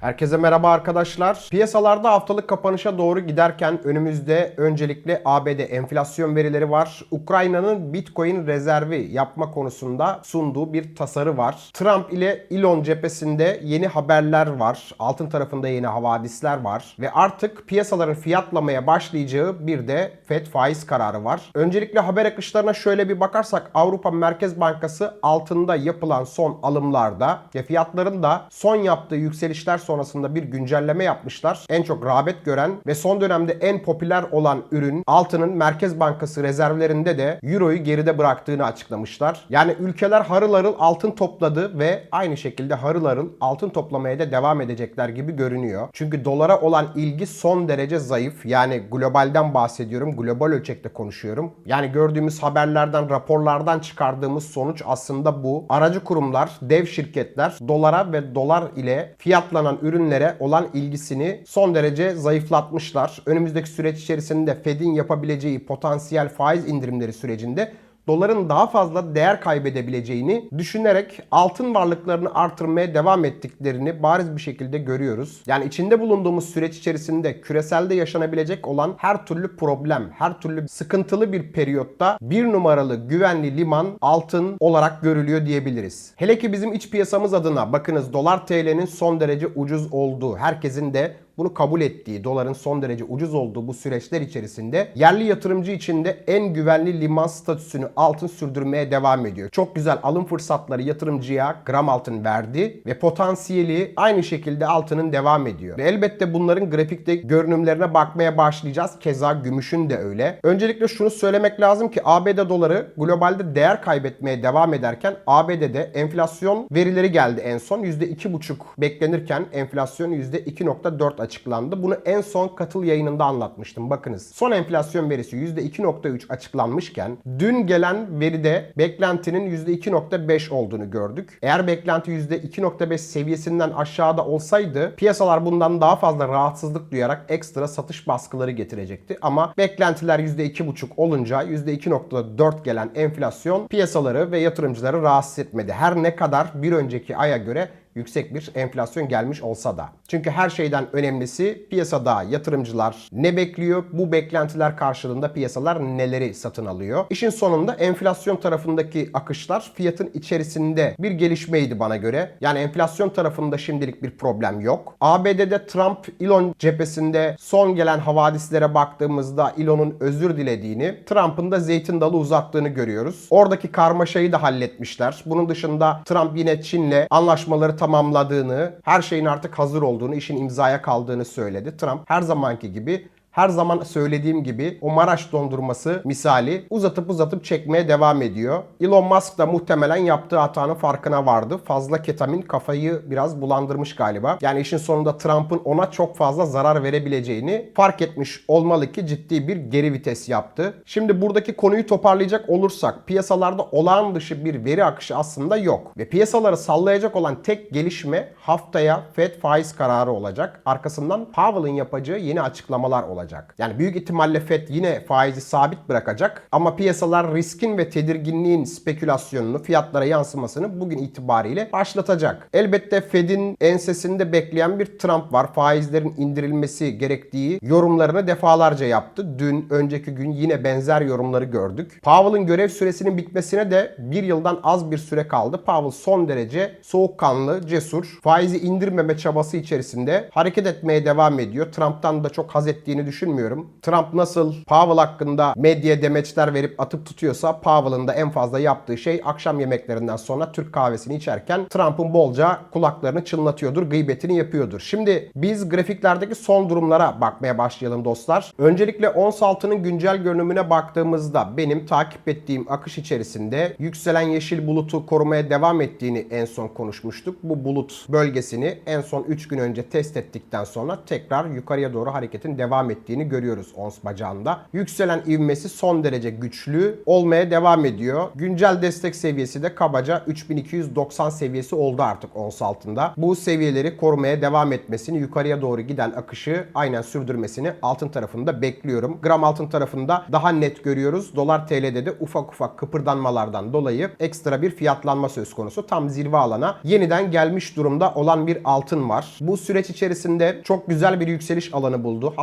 Herkese merhaba arkadaşlar. Piyasalarda haftalık kapanışa doğru giderken önümüzde öncelikle ABD enflasyon verileri var. Ukrayna'nın Bitcoin rezervi yapma konusunda sunduğu bir tasarı var. Trump ile Elon cephesinde yeni haberler var. Altın tarafında yeni havadisler var. Ve artık piyasaların fiyatlamaya başlayacağı bir de FED faiz kararı var. Öncelikle haber akışlarına şöyle bir bakarsak Avrupa Merkez Bankası altında yapılan son alımlarda ve fiyatların da son yaptığı yükselişler sonrasında bir güncelleme yapmışlar. En çok rağbet gören ve son dönemde en popüler olan ürün altının Merkez Bankası rezervlerinde de Euro'yu geride bıraktığını açıklamışlar. Yani ülkeler harıl harıl altın topladı ve aynı şekilde harıl harıl altın toplamaya da devam edecekler gibi görünüyor. Çünkü dolara olan ilgi son derece zayıf. Yani globalden bahsediyorum. Global ölçekte konuşuyorum. Yani gördüğümüz haberlerden, raporlardan çıkardığımız sonuç aslında bu. Aracı kurumlar, dev şirketler dolara ve dolar ile fiyatlanan ürünlere olan ilgisini son derece zayıflatmışlar. Önümüzdeki süreç içerisinde Fed'in yapabileceği potansiyel faiz indirimleri sürecinde doların daha fazla değer kaybedebileceğini düşünerek altın varlıklarını artırmaya devam ettiklerini bariz bir şekilde görüyoruz. Yani içinde bulunduğumuz süreç içerisinde küreselde yaşanabilecek olan her türlü problem, her türlü sıkıntılı bir periyotta bir numaralı güvenli liman altın olarak görülüyor diyebiliriz. Hele ki bizim iç piyasamız adına bakınız dolar TL'nin son derece ucuz olduğu, herkesin de bunu kabul ettiği, doların son derece ucuz olduğu bu süreçler içerisinde yerli yatırımcı için de en güvenli liman statüsünü altın sürdürmeye devam ediyor. Çok güzel alım fırsatları yatırımcıya gram altın verdi ve potansiyeli aynı şekilde altının devam ediyor. Ve elbette bunların grafikte görünümlerine bakmaya başlayacağız. Keza gümüşün de öyle. Öncelikle şunu söylemek lazım ki ABD doları globalde değer kaybetmeye devam ederken ABD'de enflasyon verileri geldi en son. %2,5 beklenirken enflasyon %2,4 açıklandı. Bunu en son katıl yayınında anlatmıştım. Bakınız son enflasyon verisi %2.3 açıklanmışken dün gelen veride beklentinin %2.5 olduğunu gördük. Eğer beklenti %2.5 seviyesinden aşağıda olsaydı piyasalar bundan daha fazla rahatsızlık duyarak ekstra satış baskıları getirecekti. Ama beklentiler %2.5 olunca %2.4 gelen enflasyon piyasaları ve yatırımcıları rahatsız etmedi. Her ne kadar bir önceki aya göre yüksek bir enflasyon gelmiş olsa da. Çünkü her şeyden önemlisi piyasada yatırımcılar ne bekliyor? Bu beklentiler karşılığında piyasalar neleri satın alıyor? İşin sonunda enflasyon tarafındaki akışlar fiyatın içerisinde bir gelişmeydi bana göre. Yani enflasyon tarafında şimdilik bir problem yok. ABD'de Trump Elon cephesinde son gelen havadislere baktığımızda Elon'un özür dilediğini, Trump'ın da zeytin dalı uzattığını görüyoruz. Oradaki karmaşayı da halletmişler. Bunun dışında Trump yine Çin'le anlaşmaları tamamladığını, her şeyin artık hazır olduğunu, işin imzaya kaldığını söyledi. Trump her zamanki gibi her zaman söylediğim gibi o Maraş dondurması misali uzatıp uzatıp çekmeye devam ediyor. Elon Musk da muhtemelen yaptığı hatanın farkına vardı. Fazla ketamin kafayı biraz bulandırmış galiba. Yani işin sonunda Trump'ın ona çok fazla zarar verebileceğini fark etmiş olmalı ki ciddi bir geri vites yaptı. Şimdi buradaki konuyu toparlayacak olursak piyasalarda olağan dışı bir veri akışı aslında yok. Ve piyasaları sallayacak olan tek gelişme haftaya Fed faiz kararı olacak. Arkasından Powell'ın yapacağı yeni açıklamalar olacak olacak. Yani büyük ihtimalle FED yine faizi sabit bırakacak ama piyasalar riskin ve tedirginliğin spekülasyonunu, fiyatlara yansımasını bugün itibariyle başlatacak. Elbette Fed'in ensesinde bekleyen bir Trump var. Faizlerin indirilmesi gerektiği yorumlarını defalarca yaptı. Dün, önceki gün yine benzer yorumları gördük. Powell'ın görev süresinin bitmesine de bir yıldan az bir süre kaldı. Powell son derece soğukkanlı, cesur, faizi indirmeme çabası içerisinde hareket etmeye devam ediyor. Trump'tan da çok haz ettiğini düşünmüyorum. Trump nasıl Powell hakkında medya demeçler verip atıp tutuyorsa Powell'ın da en fazla yaptığı şey akşam yemeklerinden sonra Türk kahvesini içerken Trump'ın bolca kulaklarını çınlatıyordur, gıybetini yapıyordur. Şimdi biz grafiklerdeki son durumlara bakmaya başlayalım dostlar. Öncelikle ons altının güncel görünümüne baktığımızda benim takip ettiğim akış içerisinde yükselen yeşil bulutu korumaya devam ettiğini en son konuşmuştuk. Bu bulut bölgesini en son 3 gün önce test ettikten sonra tekrar yukarıya doğru hareketin devam ettiğini ettiğini görüyoruz ons bacağında. Yükselen ivmesi son derece güçlü olmaya devam ediyor. Güncel destek seviyesi de kabaca 3290 seviyesi oldu artık ons altında. Bu seviyeleri korumaya devam etmesini, yukarıya doğru giden akışı aynen sürdürmesini altın tarafında bekliyorum. Gram altın tarafında daha net görüyoruz. Dolar TL'de de ufak ufak kıpırdanmalardan dolayı ekstra bir fiyatlanma söz konusu. Tam zirve alana yeniden gelmiş durumda olan bir altın var. Bu süreç içerisinde çok güzel bir yükseliş alanı buldu.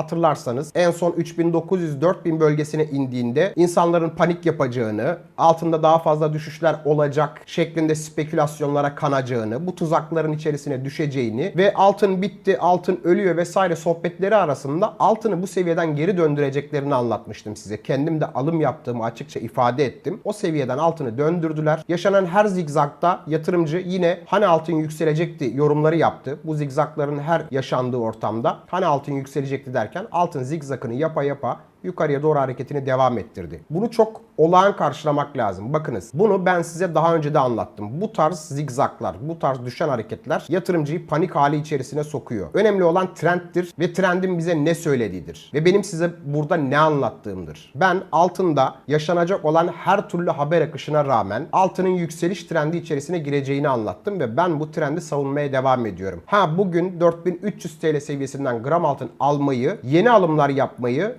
Hatırlarsanız en son 3900-4000 bölgesine indiğinde insanların panik yapacağını, altında daha fazla düşüşler olacak şeklinde spekülasyonlara kanacağını, bu tuzakların içerisine düşeceğini ve altın bitti, altın ölüyor vesaire sohbetleri arasında altını bu seviyeden geri döndüreceklerini anlatmıştım size. Kendim de alım yaptığımı açıkça ifade ettim. O seviyeden altını döndürdüler. Yaşanan her zigzagda yatırımcı yine hani altın yükselecekti yorumları yaptı. Bu zigzagların her yaşandığı ortamda hani altın yükselecekti derken altın zigzagını yapa yapa yukarıya doğru hareketini devam ettirdi. Bunu çok olağan karşılamak lazım. Bakınız bunu ben size daha önce de anlattım. Bu tarz zigzaklar, bu tarz düşen hareketler yatırımcıyı panik hali içerisine sokuyor. Önemli olan trenddir ve trendin bize ne söylediğidir. Ve benim size burada ne anlattığımdır. Ben altında yaşanacak olan her türlü haber akışına rağmen altının yükseliş trendi içerisine gireceğini anlattım ve ben bu trendi savunmaya devam ediyorum. Ha bugün 4300 TL seviyesinden gram altın almayı, yeni alımlar yapmayı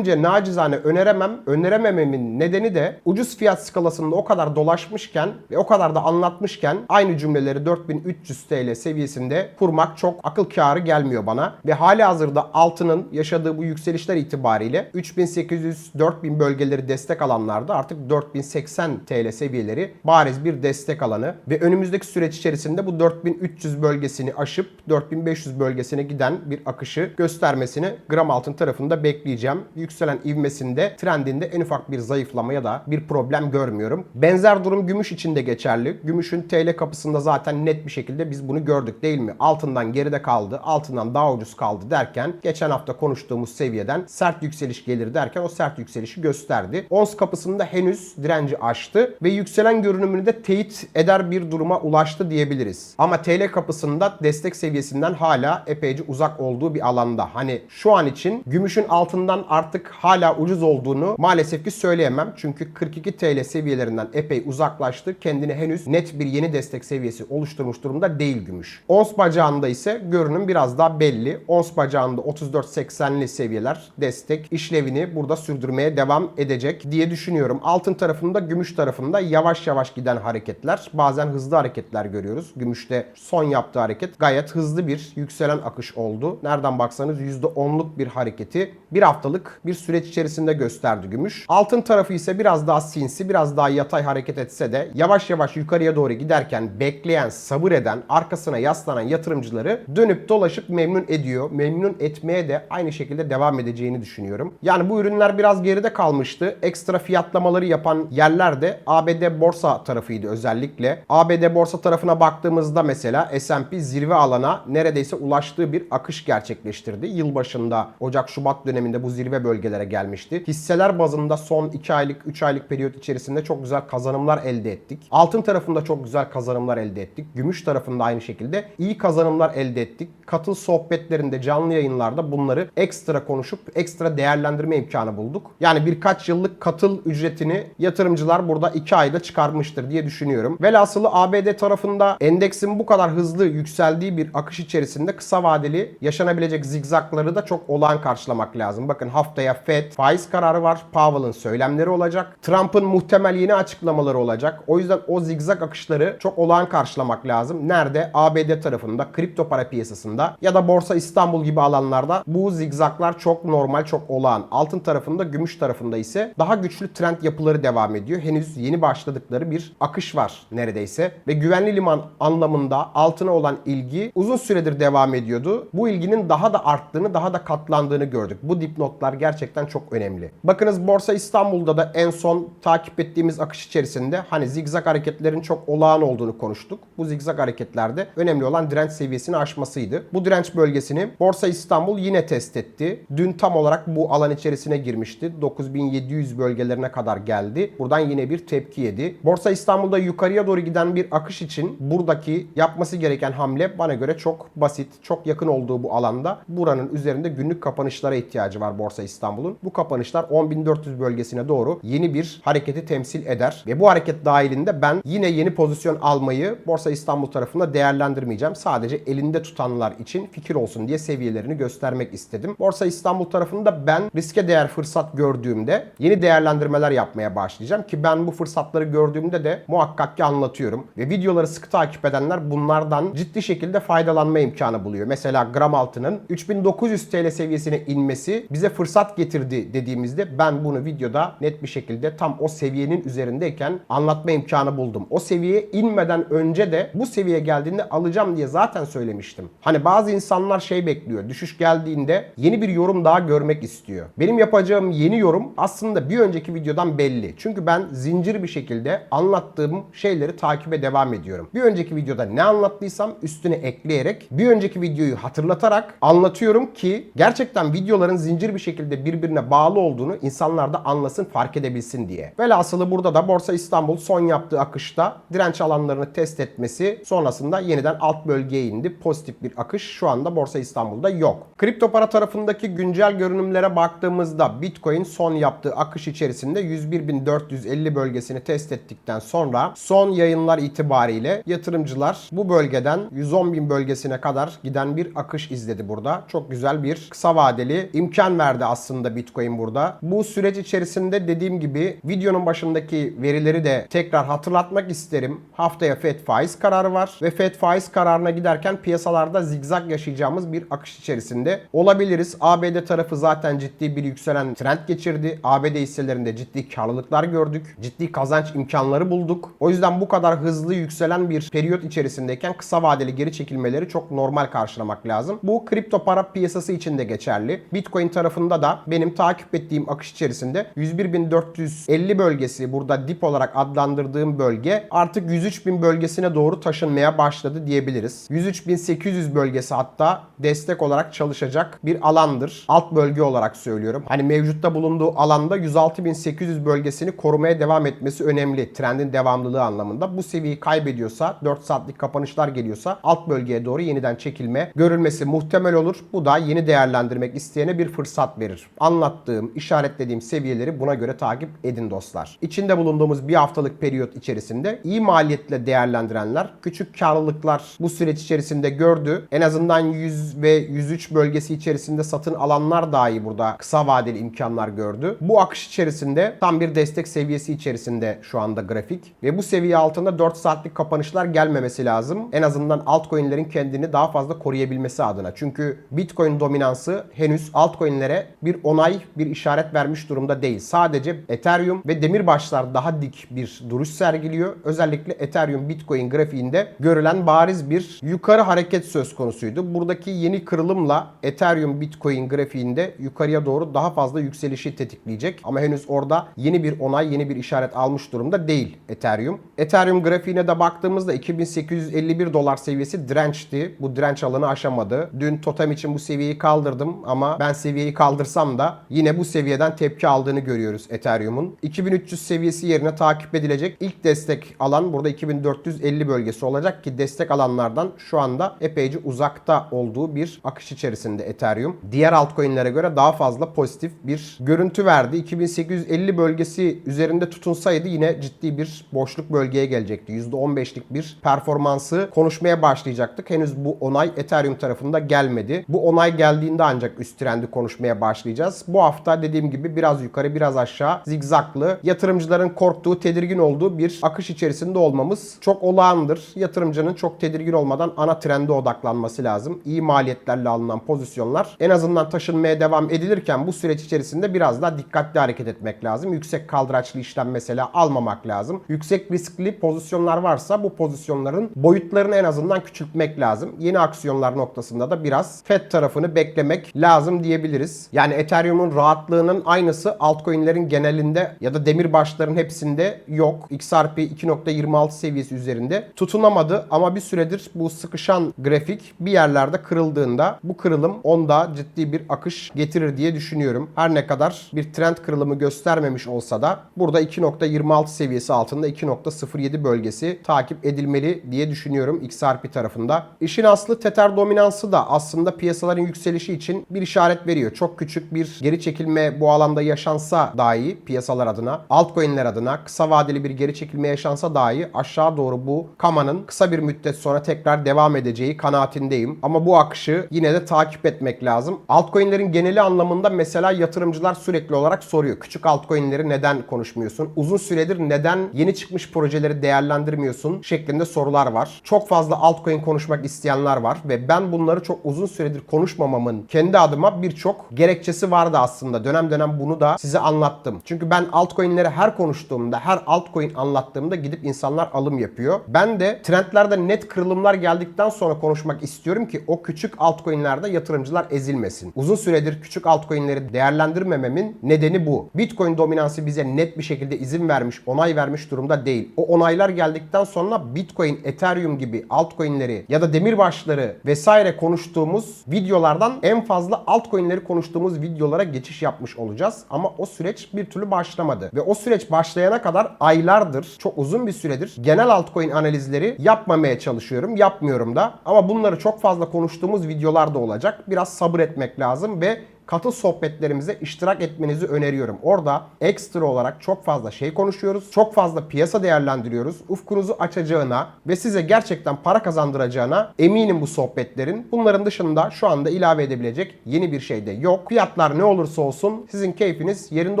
kendimce nacizane öneremem. Öneremememin nedeni de ucuz fiyat skalasında o kadar dolaşmışken ve o kadar da anlatmışken aynı cümleleri 4300 TL seviyesinde kurmak çok akıl kârı gelmiyor bana. Ve hali hazırda altının yaşadığı bu yükselişler itibariyle 3800-4000 bölgeleri destek alanlarda artık 4080 TL seviyeleri bariz bir destek alanı ve önümüzdeki süreç içerisinde bu 4300 bölgesini aşıp 4500 bölgesine giden bir akışı göstermesini gram altın tarafında bekleyeceğim. Yükselen ivmesinde trendinde en ufak bir zayıflama ya da bir problem görmüyorum. Benzer durum gümüş için de geçerli. Gümüşün TL kapısında zaten net bir şekilde biz bunu gördük değil mi? Altından geride kaldı, altından daha ucuz kaldı derken geçen hafta konuştuğumuz seviyeden sert yükseliş gelir derken o sert yükselişi gösterdi. Ons kapısında henüz direnci aştı ve yükselen görünümünü de teyit eder bir duruma ulaştı diyebiliriz. Ama TL kapısında destek seviyesinden hala epeyce uzak olduğu bir alanda. Hani şu an için gümüşün altından artık hala ucuz olduğunu maalesef ki söyleyemem. Çünkü 42 TL seviyelerinden epey uzaklaştı. Kendine henüz net bir yeni destek seviyesi oluşturmuş durumda değil gümüş. Ons bacağında ise görünüm biraz daha belli. Ons bacağında 34.80'li seviyeler destek işlevini burada sürdürmeye devam edecek diye düşünüyorum. Altın tarafında gümüş tarafında yavaş yavaş giden hareketler. Bazen hızlı hareketler görüyoruz. Gümüşte son yaptığı hareket gayet hızlı bir yükselen akış oldu. Nereden baksanız %10'luk bir hareketi bir haftalık bir süreç içerisinde gösterdi gümüş. Altın tarafı ise biraz daha sinsi, biraz daha yatay hareket etse de yavaş yavaş yukarıya doğru giderken bekleyen, sabır eden, arkasına yaslanan yatırımcıları dönüp dolaşıp memnun ediyor. Memnun etmeye de aynı şekilde devam edeceğini düşünüyorum. Yani bu ürünler biraz geride kalmıştı. Ekstra fiyatlamaları yapan yerler de ABD borsa tarafıydı özellikle. ABD borsa tarafına baktığımızda mesela S&P zirve alana neredeyse ulaştığı bir akış gerçekleştirdi. Yılbaşında Ocak-Şubat döneminde bu zirve bölgelere gelmişti. Hisseler bazında son 2 aylık 3 aylık periyot içerisinde çok güzel kazanımlar elde ettik. Altın tarafında çok güzel kazanımlar elde ettik. Gümüş tarafında aynı şekilde iyi kazanımlar elde ettik. Katıl sohbetlerinde canlı yayınlarda bunları ekstra konuşup ekstra değerlendirme imkanı bulduk. Yani birkaç yıllık katıl ücretini yatırımcılar burada 2 ayda çıkarmıştır diye düşünüyorum. Velhasılı ABD tarafında endeksin bu kadar hızlı yükseldiği bir akış içerisinde kısa vadeli yaşanabilecek zigzakları da çok olağan karşılamak lazım. Bakın haftaya Fed faiz kararı var. Powell'ın söylemleri olacak. Trump'ın muhtemel yeni açıklamaları olacak. O yüzden o zigzag akışları çok olağan karşılamak lazım. Nerede? ABD tarafında, kripto para piyasasında ya da Borsa İstanbul gibi alanlarda bu zigzaklar çok normal, çok olağan. Altın tarafında, gümüş tarafında ise daha güçlü trend yapıları devam ediyor. Henüz yeni başladıkları bir akış var neredeyse. Ve güvenli liman anlamında altına olan ilgi uzun süredir devam ediyordu. Bu ilginin daha da arttığını, daha da katlandığını gördük. Bu dipnotlar gerçekten gerçekten çok önemli. Bakınız Borsa İstanbul'da da en son takip ettiğimiz akış içerisinde hani zigzag hareketlerin çok olağan olduğunu konuştuk. Bu zigzag hareketlerde önemli olan direnç seviyesini aşmasıydı. Bu direnç bölgesini Borsa İstanbul yine test etti. Dün tam olarak bu alan içerisine girmişti. 9700 bölgelerine kadar geldi. Buradan yine bir tepki yedi. Borsa İstanbul'da yukarıya doğru giden bir akış için buradaki yapması gereken hamle bana göre çok basit, çok yakın olduğu bu alanda buranın üzerinde günlük kapanışlara ihtiyacı var Borsa İstanbul'un. Bu kapanışlar 10.400 bölgesine doğru yeni bir hareketi temsil eder. Ve bu hareket dahilinde ben yine yeni pozisyon almayı Borsa İstanbul tarafında değerlendirmeyeceğim. Sadece elinde tutanlar için fikir olsun diye seviyelerini göstermek istedim. Borsa İstanbul tarafında ben riske değer fırsat gördüğümde yeni değerlendirmeler yapmaya başlayacağım ki ben bu fırsatları gördüğümde de muhakkak ki anlatıyorum. Ve videoları sıkı takip edenler bunlardan ciddi şekilde faydalanma imkanı buluyor. Mesela gram altının 3900 TL seviyesine inmesi bize fırsat getirdi dediğimizde ben bunu videoda net bir şekilde tam o seviyenin üzerindeyken anlatma imkanı buldum. O seviyeye inmeden önce de bu seviyeye geldiğinde alacağım diye zaten söylemiştim. Hani bazı insanlar şey bekliyor. Düşüş geldiğinde yeni bir yorum daha görmek istiyor. Benim yapacağım yeni yorum aslında bir önceki videodan belli. Çünkü ben zincir bir şekilde anlattığım şeyleri takibe devam ediyorum. Bir önceki videoda ne anlattıysam üstüne ekleyerek bir önceki videoyu hatırlatarak anlatıyorum ki gerçekten videoların zincir bir şekilde birbirine bağlı olduğunu insanlar da anlasın, fark edebilsin diye. Velhasılı burada da Borsa İstanbul son yaptığı akışta direnç alanlarını test etmesi sonrasında yeniden alt bölgeye indi. Pozitif bir akış şu anda Borsa İstanbul'da yok. Kripto para tarafındaki güncel görünümlere baktığımızda Bitcoin son yaptığı akış içerisinde 101.450 bölgesini test ettikten sonra son yayınlar itibariyle yatırımcılar bu bölgeden 110.000 bölgesine kadar giden bir akış izledi burada. Çok güzel bir kısa vadeli imkan verdi aslında Bitcoin burada. Bu süreç içerisinde dediğim gibi videonun başındaki verileri de tekrar hatırlatmak isterim. Haftaya FED faiz kararı var ve FED faiz kararına giderken piyasalarda zigzag yaşayacağımız bir akış içerisinde olabiliriz. ABD tarafı zaten ciddi bir yükselen trend geçirdi. ABD hisselerinde ciddi karlılıklar gördük. Ciddi kazanç imkanları bulduk. O yüzden bu kadar hızlı yükselen bir periyot içerisindeyken kısa vadeli geri çekilmeleri çok normal karşılamak lazım. Bu kripto para piyasası için de geçerli. Bitcoin tarafında da benim takip ettiğim akış içerisinde 101.450 bölgesi burada dip olarak adlandırdığım bölge artık 103.000 bölgesine doğru taşınmaya başladı diyebiliriz. 103.800 bölgesi hatta destek olarak çalışacak bir alandır. Alt bölge olarak söylüyorum. Hani mevcutta bulunduğu alanda 106.800 bölgesini korumaya devam etmesi önemli. Trendin devamlılığı anlamında. Bu seviyeyi kaybediyorsa 4 saatlik kapanışlar geliyorsa alt bölgeye doğru yeniden çekilme görülmesi muhtemel olur. Bu da yeni değerlendirmek isteyene bir fırsat verir. Anlattığım, işaretlediğim seviyeleri buna göre takip edin dostlar. İçinde bulunduğumuz bir haftalık periyot içerisinde iyi maliyetle değerlendirenler küçük karlılıklar bu süreç içerisinde gördü. En azından 100 ve 103 bölgesi içerisinde satın alanlar dahi burada kısa vadeli imkanlar gördü. Bu akış içerisinde tam bir destek seviyesi içerisinde şu anda grafik ve bu seviye altında 4 saatlik kapanışlar gelmemesi lazım. En azından altcoin'lerin kendini daha fazla koruyabilmesi adına. Çünkü Bitcoin dominansı henüz altcoin'lere bir onay, bir işaret vermiş durumda değil. Sadece Ethereum ve demirbaşlar daha dik bir duruş sergiliyor. Özellikle Ethereum Bitcoin grafiğinde görülen bariz bir yukarı hareket söz konusuydu. Buradaki yeni kırılımla Ethereum Bitcoin grafiğinde yukarıya doğru daha fazla yükselişi tetikleyecek. Ama henüz orada yeni bir onay, yeni bir işaret almış durumda değil Ethereum. Ethereum grafiğine de baktığımızda 2851 dolar seviyesi dirençti. Bu direnç alanı aşamadı. Dün totem için bu seviyeyi kaldırdım ama ben seviyeyi kaldırsam da yine bu seviyeden tepki aldığını görüyoruz Ethereum'un. 2300 seviyesi yerine takip edilecek ilk destek alan burada 2450 bölgesi olacak ki destek alanlardan şu anda epeyce uzakta olduğu bir akış içerisinde Ethereum. Diğer altcoin'lere göre daha fazla pozitif bir görüntü verdi. 2850 bölgesi üzerinde tutunsaydı yine ciddi bir boşluk bölgeye gelecekti. %15'lik bir performansı konuşmaya başlayacaktık. Henüz bu onay Ethereum tarafında gelmedi. Bu onay geldiğinde ancak üst trendi konuşmaya başlayacağız. Bu hafta dediğim gibi biraz yukarı biraz aşağı zigzaklı yatırımcıların korktuğu, tedirgin olduğu bir akış içerisinde olmamız çok olağandır. Yatırımcının çok tedirgin olmadan ana trende odaklanması lazım. İyi maliyetlerle alınan pozisyonlar en azından taşınmaya devam edilirken bu süreç içerisinde biraz daha dikkatli hareket etmek lazım. Yüksek kaldıraçlı işlem mesela almamak lazım. Yüksek riskli pozisyonlar varsa bu pozisyonların boyutlarını en azından küçültmek lazım. Yeni aksiyonlar noktasında da biraz FED tarafını beklemek lazım diyebiliriz. Yani Ethereum Ethereum'un rahatlığının aynısı altcoin'lerin genelinde ya da demirbaşların hepsinde yok. XRP 2.26 seviyesi üzerinde tutunamadı ama bir süredir bu sıkışan grafik bir yerlerde kırıldığında bu kırılım onda ciddi bir akış getirir diye düşünüyorum. Her ne kadar bir trend kırılımı göstermemiş olsa da burada 2.26 seviyesi altında 2.07 bölgesi takip edilmeli diye düşünüyorum XRP tarafında. İşin aslı Tether dominansı da aslında piyasaların yükselişi için bir işaret veriyor. Çok küçük bir geri çekilme bu alanda yaşansa dahi piyasalar adına, altcoin'ler adına kısa vadeli bir geri çekilme yaşansa dahi aşağı doğru bu kamanın kısa bir müddet sonra tekrar devam edeceği kanaatindeyim. Ama bu akışı yine de takip etmek lazım. Altcoin'lerin geneli anlamında mesela yatırımcılar sürekli olarak soruyor. Küçük altcoin'leri neden konuşmuyorsun? Uzun süredir neden yeni çıkmış projeleri değerlendirmiyorsun? şeklinde sorular var. Çok fazla altcoin konuşmak isteyenler var ve ben bunları çok uzun süredir konuşmamamın kendi adıma birçok gerekçesi vardı aslında. Dönem dönem bunu da size anlattım. Çünkü ben altcoin'leri her konuştuğumda, her altcoin anlattığımda gidip insanlar alım yapıyor. Ben de trendlerde net kırılımlar geldikten sonra konuşmak istiyorum ki o küçük altcoin'lerde yatırımcılar ezilmesin. Uzun süredir küçük altcoin'leri değerlendirmememin nedeni bu. Bitcoin dominansı bize net bir şekilde izin vermiş, onay vermiş durumda değil. O onaylar geldikten sonra Bitcoin, Ethereum gibi altcoin'leri ya da demirbaşları vesaire konuştuğumuz videolardan en fazla altcoin'leri konuştuğumuz videolara geçiş yapmış olacağız. Ama o süreç bir türlü başlamadı. Ve o süreç başlayana kadar aylardır, çok uzun bir süredir genel altcoin analizleri yapmamaya çalışıyorum. Yapmıyorum da. Ama bunları çok fazla konuştuğumuz videolar da olacak. Biraz sabır etmek lazım ve katıl sohbetlerimize iştirak etmenizi öneriyorum. Orada ekstra olarak çok fazla şey konuşuyoruz. Çok fazla piyasa değerlendiriyoruz. Ufkunuzu açacağına ve size gerçekten para kazandıracağına eminim bu sohbetlerin. Bunların dışında şu anda ilave edebilecek yeni bir şey de yok. Fiyatlar ne olursa olsun sizin keyfiniz yerinde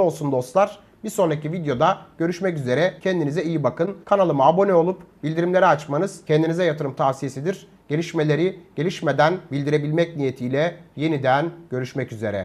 olsun dostlar. Bir sonraki videoda görüşmek üzere. Kendinize iyi bakın. Kanalıma abone olup bildirimleri açmanız kendinize yatırım tavsiyesidir. Gelişmeleri gelişmeden bildirebilmek niyetiyle yeniden görüşmek üzere.